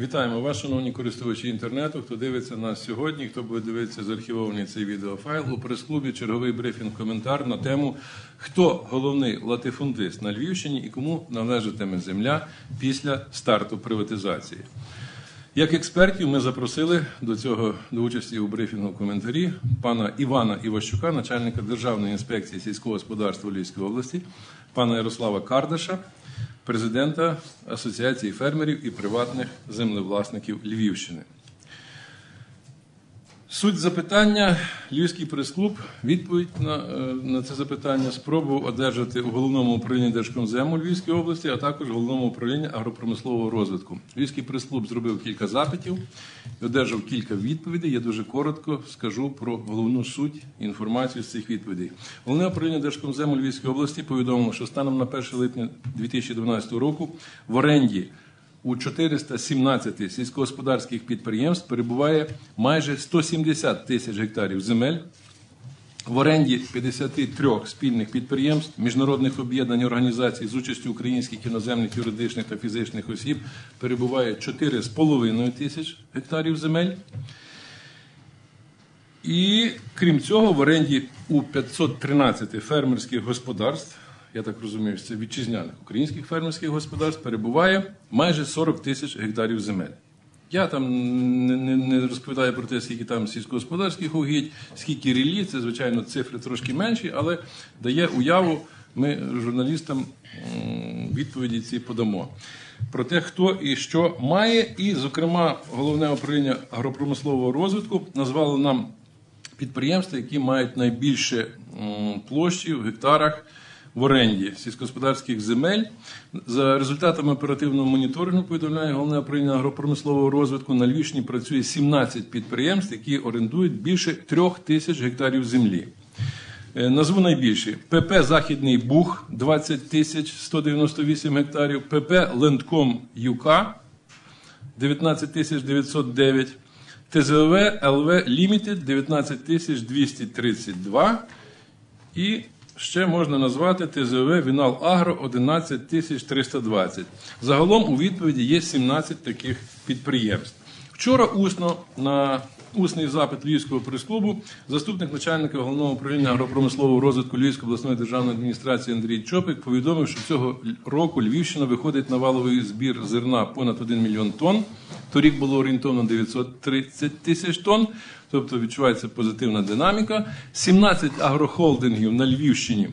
Вітаємо вас, шановні користувачі інтернету. Хто дивиться нас сьогодні, хто буде дивитися заархівований цей відеофайл у прес-клубі черговий брифінг коментар на тему хто головний латифундист на Львівщині і кому належатиме земля після старту приватизації. Як експертів ми запросили до цього до участі у брифінгу коментарі пана Івана Іващука, начальника Державної інспекції сільського господарства Львівської області, пана Ярослава Кардаша, президента Асоціації фермерів і приватних землевласників Львівщини. Суть запитання Львівський прес-клуб. Відповідь на, е, на це запитання спробував одержати у головному управлінні Держкомзему Львівської області, а також головному управлінні агропромислового розвитку. Львівський прес-клуб зробив кілька запитів одержав кілька відповідей. Я дуже коротко скажу про головну суть інформацію з цих відповідей. Головне управління Держкомзему Львівської області повідомило, що станом на 1 липня 2012 року в оренді у 417 сільськогосподарських підприємств перебуває майже 170 тисяч гектарів земель. В оренді 53 спільних підприємств, міжнародних об'єднань організацій з участю українських іноземних юридичних та фізичних осіб перебуває 4,5 тисяч гектарів земель. І крім цього, в оренді у 513 фермерських господарств я так розумію, це вітчизняних українських фермерських господарств перебуває майже 40 тисяч гектарів земель. Я там не, не, не розповідаю про те, скільки там сільськогосподарських угідь, скільки рілі, це, звичайно, цифри трошки менші, але дає уяву, ми журналістам відповіді ці подамо. Про те, хто і що має, і, зокрема, головне управління агропромислового розвитку назвало нам підприємства, які мають найбільше площі в гектарах в оренді сільськогосподарських земель. За результатами оперативного моніторингу повідомляє головне управління агропромислового розвитку на Львівщині працює 17 підприємств, які орендують більше трьох тисяч гектарів землі. Е, назву найбільші ПП Західний Буг 20 тисяч 198 гектарів, ПП Лендком ЮКА 19 тисяч 909, ТЗВ ЛВ Лімітед 19 тисяч 232 і ще можна назвати ТЗВ Вінал Агро 11320. Загалом у відповіді є 17 таких підприємств. Вчора усно на усний запит Львівського прес-клубу заступник начальника головного управління агропромислового розвитку Львівської обласної державної адміністрації Андрій Чопик повідомив, що цього року Львівщина виходить на валовий збір зерна понад 1 мільйон тонн. Торік було орієнтовно 930 тисяч тонн, тобто відчувається позитивна динаміка. 17 агрохолдингів на Львівщині.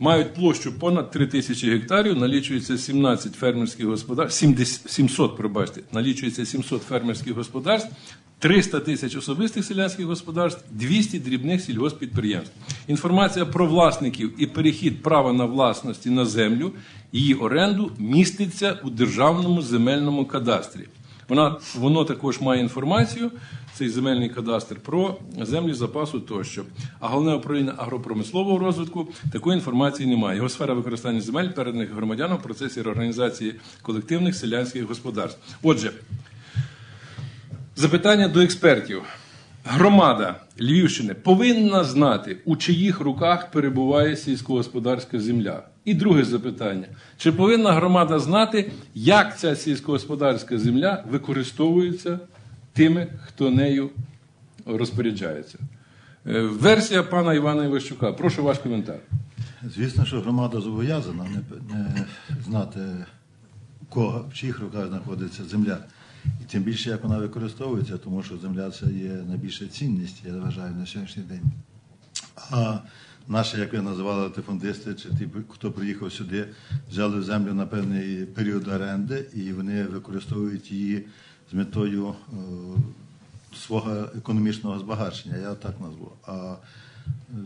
Мають площу понад 3 тисячі гектарів, налічується 17 фермерських господарств, 700, пробачте, налічується 700 фермерських господарств, 300 тисяч особистих селянських господарств, 200 дрібних сільгоспідприємств. Інформація про власників і перехід права на власності на землю, її оренду міститься у державному земельному кадастрі. Вона воно також має інформацію, цей земельний кадастр про землі запасу тощо. А головне управління агропромислового розвитку такої інформації немає. Його сфера використання земель переданих громадянам в процесі реорганізації колективних селянських господарств. Отже. Запитання до експертів. Громада Львівщини повинна знати, у чиїх руках перебуває сільськогосподарська земля. І друге запитання: чи повинна громада знати, як ця сільськогосподарська земля використовується тими, хто нею розпоряджається? Е, версія пана Івана Іващука. Прошу ваш коментар. Звісно, що громада зобов'язана не, знати, кого в чиїх руках знаходиться земля. І тим більше, як вона використовується, тому що земля це є найбільша цінність, я вважаю, на сьогоднішній день. А наші, як ви називали, латифундисти, чи ті, хто приїхав сюди, взяли землю на певний період оренди, і вони використовують її з метою е, свого економічного збагачення, я так назву. А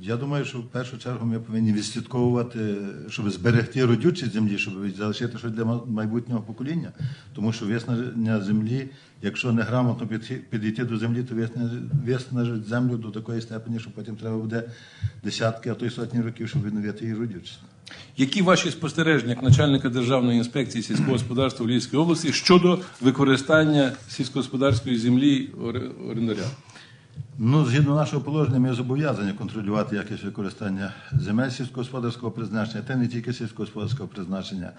я думаю, що в першу чергу ми повинні відслідковувати, щоб зберегти родючість землі, щоб залишити щось для майбутнього покоління. Тому що виснаження землі, якщо не грамотно підійти до землі, то виснажить землю до такої степені, що потім треба буде десятки, а то й сотні років, щоб відновити її родючість. Які ваші спостереження як начальника Державної інспекції сільського господарства в Львівській області щодо використання сільськогосподарської землі орендаря? Ну, згідно нашого положення, ми зобов'язані контролювати якість використання земель сільськогосподарського призначення, та не тільки сільськогосподарського призначення.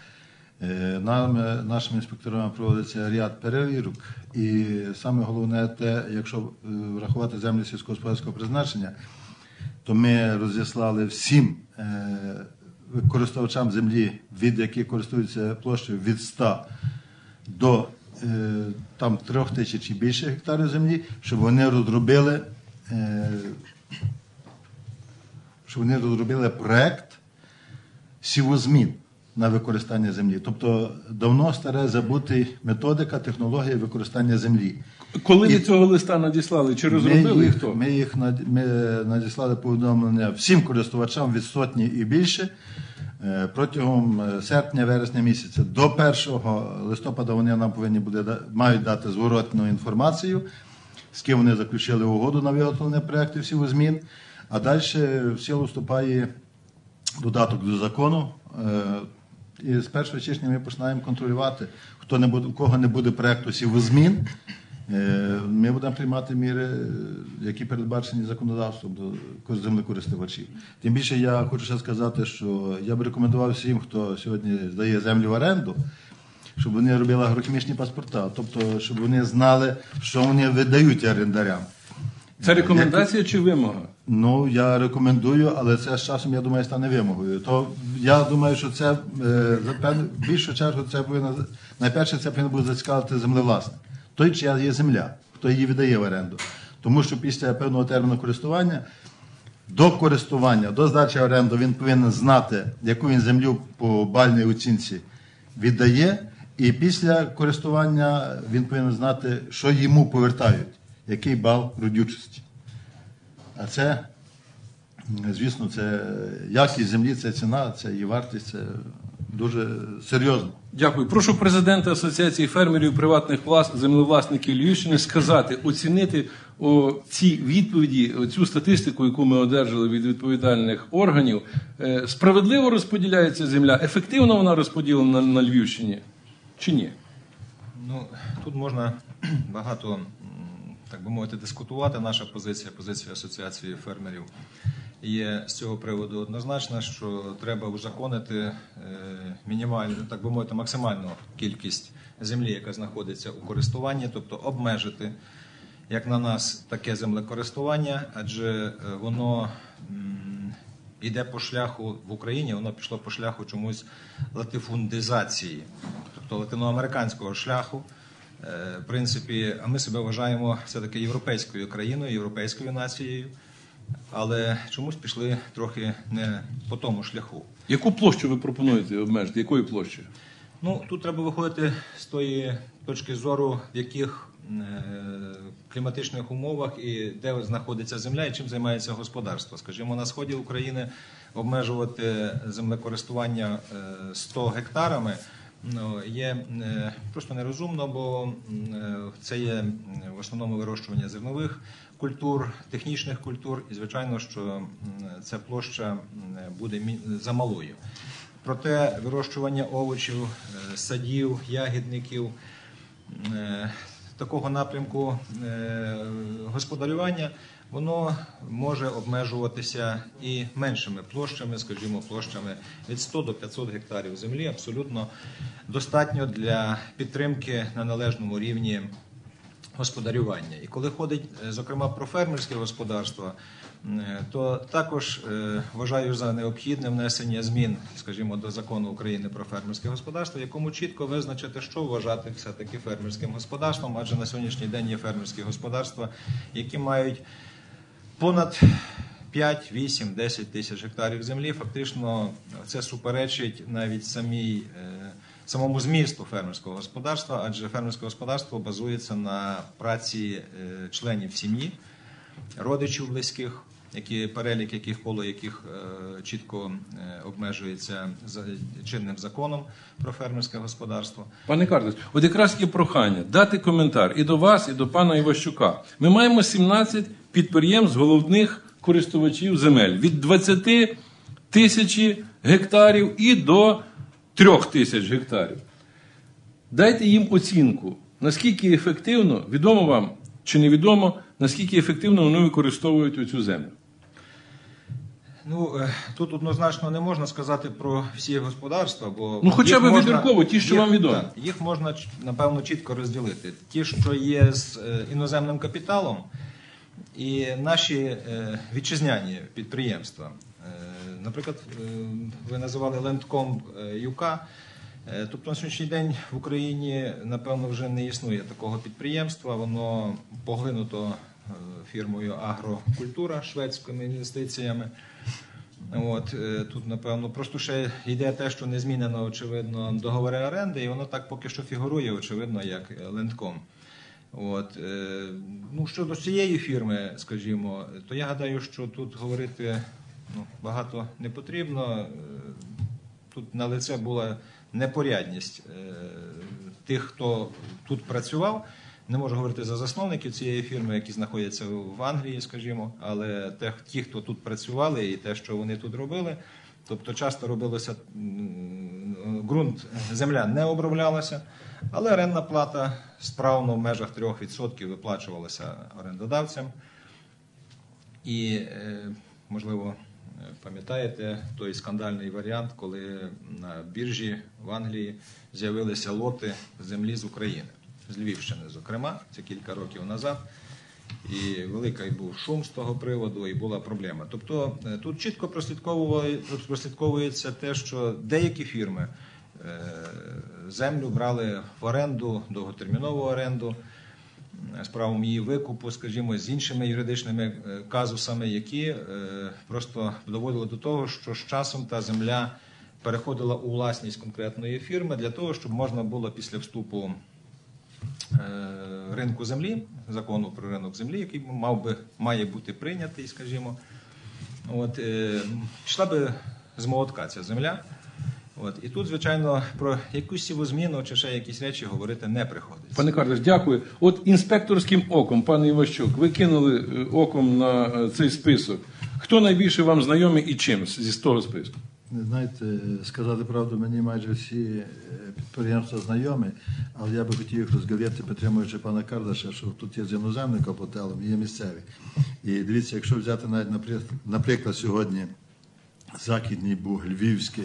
Е, Нами, нашими інспекторами проводиться ряд перевірок, і саме головне те, якщо е, врахувати землі сільськогосподарського призначення, то ми розіслали всім е, користувачам землі, від яких користуються площею від 100 до е, там 3 тисяч і більше гектарів землі, щоб вони розробили, е, щоб вони розробили проект сівозмін на використання землі. Тобто давно старе забути методика, технологія використання землі. Коли ви цього листа надіслали, чи розробили ми їх, хто? Ми їх над- ми надіслали повідомлення всім користувачам від сотні і більше е, протягом е, серпня-вересня місяця. До 1 листопада вони нам повинні буде, мають дати зворотну інформацію, з ким вони заключили угоду на виготовлення проєктів змін. А далі в силу вступає додаток до закону. е, І з 1 січня ми починаємо контролювати, хто не буде, у кого не буде проєкту сівозмін, е, ми будемо приймати міри, е, які передбачені законодавством до землекористувачів. Тим більше я хочу ще сказати, що я б рекомендував всім, хто сьогодні здає землю в оренду, щоб вони робили агрохімічні паспорта, тобто щоб вони знали, що вони видають орендарям. Це рекомендація чи вимога? Ну, я рекомендую, але це з часом, я думаю, стане вимогою. То я думаю, що це е, за більшу чергу це повинно найперше, це повинно буде зацікавити землевласник. Той, чия є земля, хто її віддає в оренду. Тому що після певного терміну користування до користування, до здачі оренду він повинен знати, яку він землю по бальній оцінці віддає, і після користування він повинен знати, що йому повертають, який бал родючості. А це, звісно, це якість землі, це ціна, це її вартість, це дуже серйозно. Дякую. Прошу президента Асоціації фермерів приватних влас... землевласників Львівщини сказати, оцінити о, ці відповіді, цю статистику, яку ми одержали від відповідальних органів. Е, Справедливо розподіляється земля, ефективно вона розподілена на Львівщині чи ні? Ну, тут можна багато, так би мовити, дискутувати. Наша позиція, позиція Асоціації фермерів є з цього приводу однозначна, що треба узаконити е, мінімальну, так би мовити, максимальну кількість землі, яка знаходиться у користуванні, тобто обмежити, як на нас, таке землекористування, адже е, воно. м, Іде по шляху в Україні, воно пішло по шляху чомусь латифундизації, тобто латиноамериканського шляху. Е, В принципі, а ми себе вважаємо все-таки європейською країною, європейською нацією, але чомусь пішли трохи не по тому шляху. Яку площу ви пропонуєте обмежити? Якою площею? Ну, тут треба виходити з тої точки зору, в яких е, кліматичних умовах і де знаходиться земля і чим займається господарство. Скажімо, на сході України обмежувати землекористування е, 100 гектарами. Ну, є е, просто нерозумно, бо е, це є в основному вирощування зернових культур, технічних культур, і звичайно, що ця площа буде замалою. Проте вирощування овочів, е, садів, ягідників, такого напрямку господарювання, воно може обмежуватися і меншими площами, скажімо, площами від 100 до 500 гектарів землі. Абсолютно достатньо для підтримки на належному рівні господарювання. І коли ходить, е, зокрема, про фермерське господарство, е, то також е, вважаю за необхідне внесення змін, скажімо, до закону України про фермерське господарство, якому чітко визначити, що вважати все-таки фермерським господарством, адже на сьогоднішній день є фермерські господарства, які мають понад 5, 8, 10 тисяч гектарів землі. Фактично, це суперечить навіть самій, е, самому змісту фермерського господарства, адже фермерське господарство базується на праці е, членів сім'ї, родичів близьких, які перелік яких коло яких е, чітко е, обмежується за чинним законом про фермерське господарство. Пане Карлос, от якраз є прохання дати коментар і до вас, і до пана Іващука. Ми маємо 17 підприємств головних користувачів земель від 20 тисяч гектарів і до 3 тисяч гектарів. Дайте їм оцінку, наскільки ефективно, відомо вам чи невідомо, наскільки ефективно вони використовують цю землю. Ну е, тут однозначно не можна сказати про всі господарства, бо Ну, хоча б вибірково, ті, що їх- вам відомі. так, їх можна напевно чітко розділити. Ті, що є з е, іноземним капіталом, і наші е, вітчизняні підприємства. Наприклад, ви називали Лентком Юка. Е, Тобто на сьогоднішній день в Україні, напевно, вже не існує такого підприємства. Воно поглинуто е, фірмою Агрокультура шведськими інвестиціями. От е, тут, напевно, просто ще йде те, що не змінено, очевидно, договори оренди, і воно так поки що фігурує, очевидно, як Лентком. От, ну, щодо цієї фірми, скажімо, то я гадаю, що тут говорити ну, багато не потрібно. Тут на лице була непорядність е, тих, хто тут працював. Не можу говорити за засновників цієї фірми, які знаходяться в Англії, скажімо, але те, ті, хто тут працювали, і те, що вони тут робили. Тобто часто робилося ґрунт, земля не оброблялася, але орендна плата справно в межах 3% виплачувалася орендодавцям. І, е, можливо, пам'ятаєте той скандальний варіант, коли на біржі в Англії з'явилися лоти землі з України, з Львівщини, зокрема, це кілька років назад. І великий був шум з того приводу, і була проблема. Тобто е, тут чітко прослідковується те, що деякі фірми е, землю брали в оренду, довготермінову оренду з правом її викупу, скажімо, з іншими юридичними е, казусами, які е, просто доводили до того, що з часом та земля переходила у власність конкретної фірми для того, щоб можна було після вступу е, ринку землі, закону про ринок землі, який мав би має бути прийнятий, скажімо. От, е, йшла би з молотка ця земля. От, і тут, звичайно, про якусь сівозміну чи ще якісь речі говорити не приходиться. Пане Карлеш, дякую. От інспекторським оком, пане Іващук, ви кинули е, оком на е, цей список. Хто найбільше вам знайомий і чим з з того списку? Не знаєте, сказати правду, мені майже всі е, підприємства знайомі, але я би хотів їх розговірити, підтримуючи пана Кардаша, що тут є з іноземним капіталом, і є місцеві. І дивіться, якщо взяти навіть, наприклад, наприклад сьогодні Західний Буг, Львівський,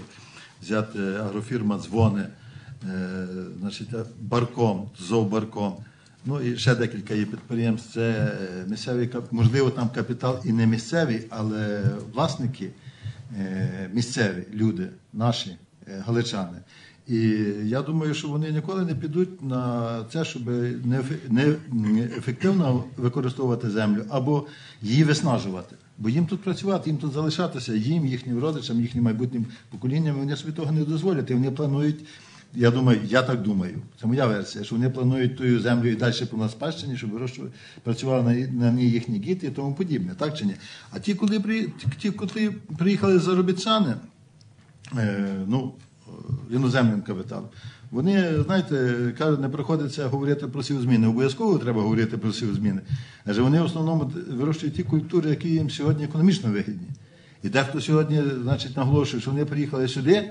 взяти агрофірма Дзвони, е, значить, Барком, Зовбарком, ну і ще декілька є підприємств. Це е, місцевий кап- можливо, там капітал і не місцевий, але власники е, місцеві люди, наші е, галичани. І я думаю, що вони ніколи не підуть на це, щоб не ефективно використовувати землю або її виснажувати. Бо їм тут працювати, їм тут залишатися, їм, їхнім родичам, їхнім майбутнім поколінням, вони собі того не дозволять. І вони планують. Я думаю, я так думаю, це моя версія, що вони планують ту землю і далі по нас спадщині, щоб працювали на, на ній їхні діти і тому подібне, так чи ні? А ті, коли при, ті, котрі приїхали заробітчани, е, ну, е, іноземним капіталом. Вони, знаєте, кажуть, не приходиться говорити про сівзміни. Обов'язково треба говорити про сівзміни. Адже вони в основному вирощують ті культури, які їм сьогодні економічно вигідні. І дехто сьогодні, значить, наголошує, що вони приїхали сюди.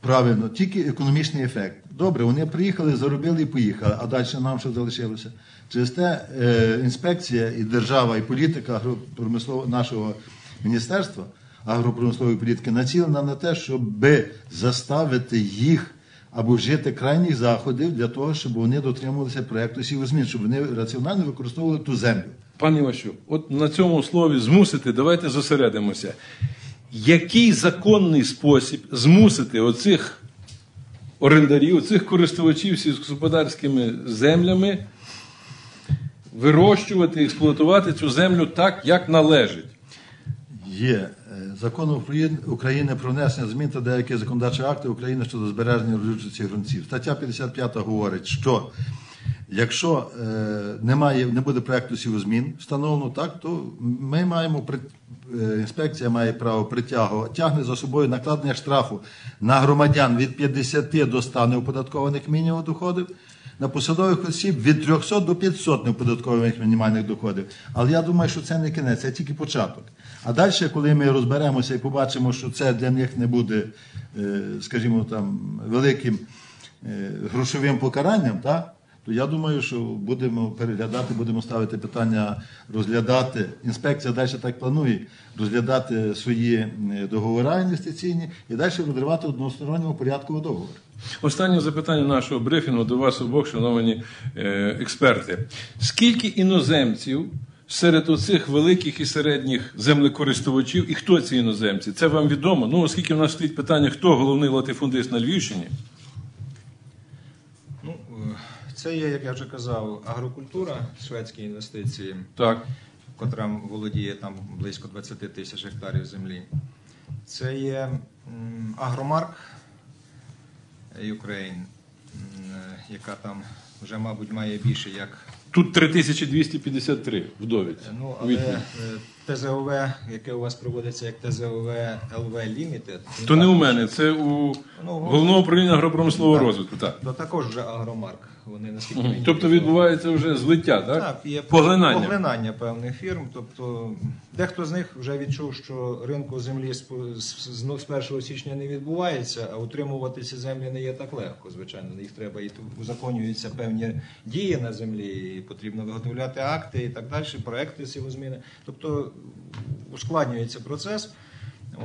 Правильно, тільки економічний ефект. Добре, вони приїхали, заробили і поїхали. А далі нам що залишилося? Через те е, інспекція і держава, і політика нашого міністерства агропромислової політики націлена на те, щоб заставити їх або вжити крайніх заходів для того, щоб вони дотримувалися проєкту сівозмін, щоб вони раціонально використовували ту землю. Пане Іващук, от на цьому слові змусити, давайте зосередимося. Який законний спосіб змусити оцих орендарів, оцих користувачів сільськогосподарськими землями вирощувати, експлуатувати цю землю так, як належить? Є е, закон України- про внесення змін та деякі законодавчі акти України щодо збереження родючості ґрунтів. Стаття 55 говорить, що якщо е, немає, не буде проекту сівозмін встановлено так, то ми маємо е, інспекція має право притягувати, тягне за собою накладення штрафу на громадян від 50 до 100 неоподаткованих мінімум доходів. На посадових осіб від 300 до 500 неоподаткованих мінімальних доходів. Але я думаю, що це не кінець, це тільки початок. А далі, коли ми розберемося і побачимо, що це для них не буде, е, скажімо, там великим е, грошовим покаранням, так? то я думаю, що будемо переглядати, будемо ставити питання, розглядати. Інспекція далі так планує розглядати свої е, договори інвестиційні і далі розривати в односторонньому порядку договор. Останнє запитання нашого брифінгу до вас обох, шановні експерти. Скільки іноземців серед оцих великих і середніх землекористувачів, і хто ці іноземці? Це вам відомо? Ну, оскільки в нас стоїть питання, хто головний латифундист на Львівщині? Ну, е, це є, як я вже казав, агрокультура, шведські інвестиції, Так. котра володіє там близько 20 тисяч гектарів землі. Це є Агромарк Ukraine, е, яка там вже, мабуть, має більше як Тут 3253 в довідці. Ну, але ТЗОВ, яке у вас проводиться як ТЗОВ ЛВ він То не у мене, це у Ну, головного управління агропромислового Так. розвитку. Так. То також вже Агромарк. Вони наскільки мені Тобто відбувається вже злиття, так? Так, є Поглинання. поглинання певних фірм. Тобто дехто з них вже відчув, що ринку землі з, з, з, з 1 січня не відбувається, а утримувати ці землі не є так легко. Звичайно, їх треба і узаконюються певні дії на землі, і потрібно виготовляти акти і так далі, проекти сівозміни. Тобто ускладнюється процес.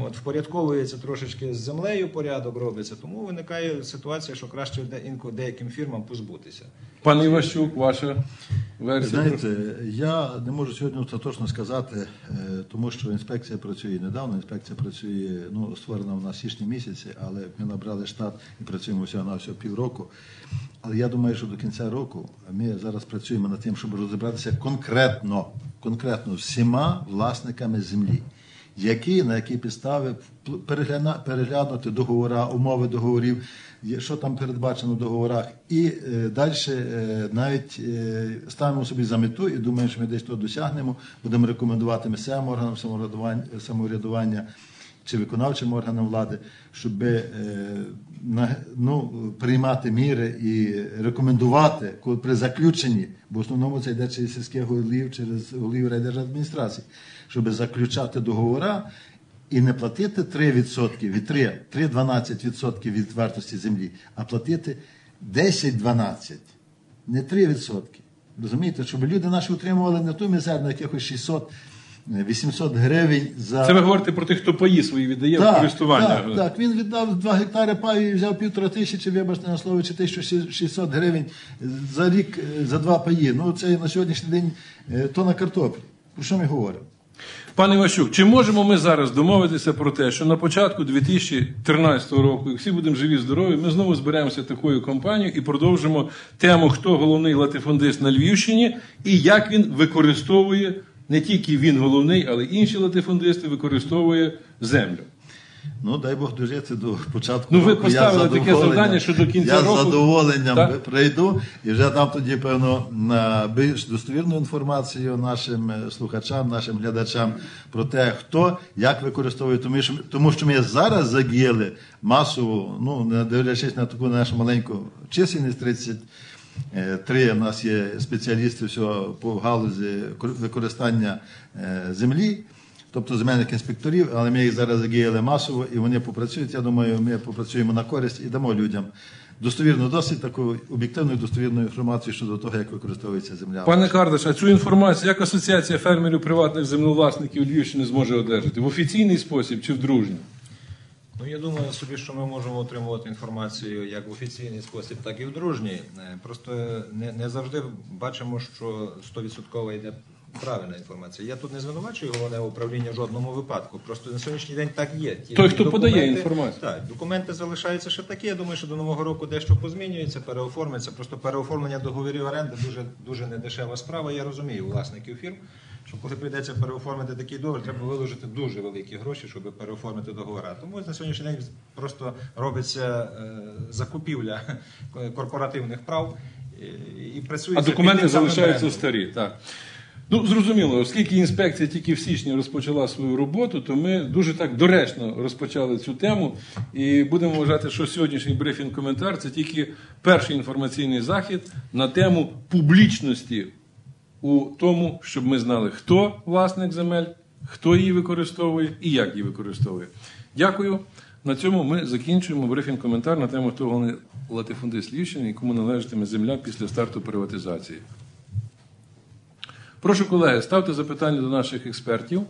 От, впорядковується трошечки з землею порядок робиться, тому виникає ситуація, що краще інколи деяким фірмам позбутися. Пане Іващук, ваша версія? Знаєте, я не можу сьогодні остаточно сказати, е, тому що інспекція працює недавно. Інспекція працює, ну, створена в нас січні місяці, але ми набрали штат і працюємо всього на всього півроку. Але я думаю, що до кінця року ми зараз працюємо над тим, щоб розібратися конкретно, конкретно всіма власниками землі. Які на які підстави перегляна- переглянути договори, умови договорів, що там передбачено в договорах, і е, далі е, навіть е, ставимо собі за мету і думаємо, що ми десь то досягнемо, будемо рекомендувати місцевим органам самоврядування, самоврядування чи виконавчим органам влади, щоб е, ну, приймати міри і рекомендувати при заключенні, бо в основному це йде через сільських голів, через голів райдержадміністрації, щоб заключати договори і не платити 3% від 3, 3-12% від вартості землі, а платити 10-12, не 3%. Розумієте, щоб люди наші отримували не ту мізерну, якихось 600 800 гривень за Це ви говорите про тих, хто паї свої віддає в користування. так, так. Він віддав 2 гектари паю і взяв півтора тисячі, вибачте на слово, чи 1600 гривень за рік е, за два паї. Ну це на сьогоднішній день е, тонна картоплі. Про що ми говоримо? Пане Іващук, чи можемо ми зараз домовитися про те, що на початку 2013 року, як всі будемо живі, здорові, ми знову зберемося такою компанією і продовжимо тему, хто головний латифундист на Львівщині і як він використовує не тільки він головний, але й інші латифундисти використовує землю. Ну, дай Бог дожити до початку. Ну, ви року. Поставили таке завдання, що до кінця я року- з задоволенням Так. прийду і вже дам тоді, певно, більш достовірну інформацію нашим е, слухачам, нашим глядачам про те, хто як використовує, тому що, тому що ми зараз задіяли масово, ну, не дивлячись на таку нашу маленьку чисельність 30. Е, Три у нас є спеціалісти всього по галузі використання е, землі, тобто земельних інспекторів, але ми їх зараз задіяли масово і вони попрацюють. Я думаю, ми попрацюємо на користь і дамо людям достовірну, досить таку об'єктивну і достовірну інформацію щодо того, як використовується земля. Пане Кардаш, а цю інформацію як Асоціація фермерів приватних землевласників Львівщини зможе одержати? В офіційний спосіб чи в дружній? Ну, я думаю собі, що ми можемо отримувати інформацію як в офіційний спосіб, так і в дружній. Е, Просто не, не завжди бачимо, що 100% йде правильна інформація. Я тут не звинувачую головне управління в жодному випадку. Просто на сьогоднішній день так є. Ті Той, хто подає інформацію. Так, документи залишаються ще такі. Я думаю, що до нового року дещо позмінюється, переоформиться. Просто переоформлення договорів оренди дуже дуже недешева справа. Я розумію власників фірм. Що коли прийдеться переоформити такий договір, треба виложити дуже великі гроші, щоб переоформити договори. Тому на сьогоднішній день просто робиться е, закупівля корпоративних прав і, працює. А документи залишаються старі. Так. Ну, зрозуміло, оскільки інспекція тільки в січні розпочала свою роботу, то ми дуже так доречно розпочали цю тему. І будемо вважати, що сьогоднішній брифінг-коментар це тільки перший інформаційний захід на тему публічності у тому, щоб ми знали, хто власник земель, хто її використовує і як її використовує. Дякую. На цьому ми закінчуємо брифінг коментар на тему хто головний латифундист Львівщини і кому належатиме земля після старту приватизації. Прошу, колеги, ставте запитання до наших експертів.